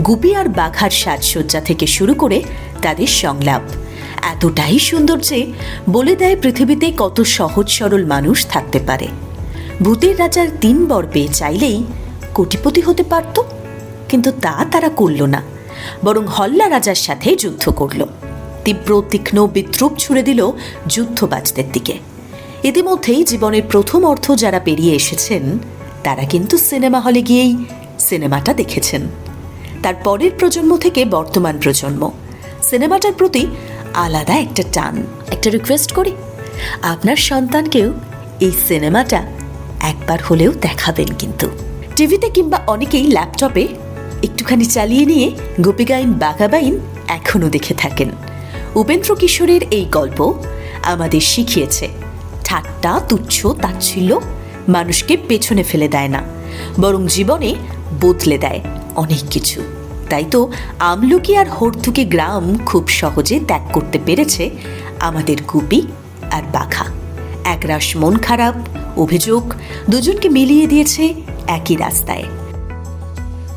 গুপি আর বাঘার সাজসজ্জা থেকে শুরু করে তাদের সংলাপ। এতটাই সুন্দর যে বলে দেয় পৃথিবীতে কত সহজ সরল মানুষ থাকতে পারে। ভূতের রাজার তিন বর পেয়ে চাইলেই কোটিপতি হতে পারত, কিন্তু তা তারা করল না, বরং হল্লা রাজার সাথে যুদ্ধ করল। তীব্র, তীক্ষ্ণ বিদ্রুপ ছুড়ে দিল যুদ্ধবাজদের দিকে। ইতিমধ্যেই জীবনের প্রথম অর্থ যারা পেরিয়ে এসেছেন, তারা কিন্তু সিনেমা হলে গিয়েই সিনেমাটা দেখেছেন। তার পরের প্রজন্ম থেকে বর্তমান প্রজন্ম। সিনেমাটার প্রতি আলাদা একটা টান, একটা রিকোয়েস্ট করি। আপনার সন্তানকেও এই সিনেমাটা একবার হলেও দেখাবেন কিন্তু। টিভিতে কিংবা অনেকেই ল্যাপটপে একটুখানি চালিয়ে নিয়ে গোপিগাইন বাঘাবাইন এখনও দেখে থাকেন। উপেন্দ্র কিশোরের এই গল্প আমাদের শিখিয়েছে। ঠাট্টা, তুচ্ছ, তাচ্ছিল্য মানুষকে পেছনে ফেলে দেয় না, বরং জীবনে বদলে দেয়। অনেক কিছু। তাই তো আমলুকি আর হর্তুকি গ্রাম খুব সহজে ত্যাগ করতে পেরেছে আমাদের গুপি আর বাঘা। একরাশ মন খারাপ, অভিযোগ, দুজনকে মিলিয়ে দিয়েছে একই রাস্তায়।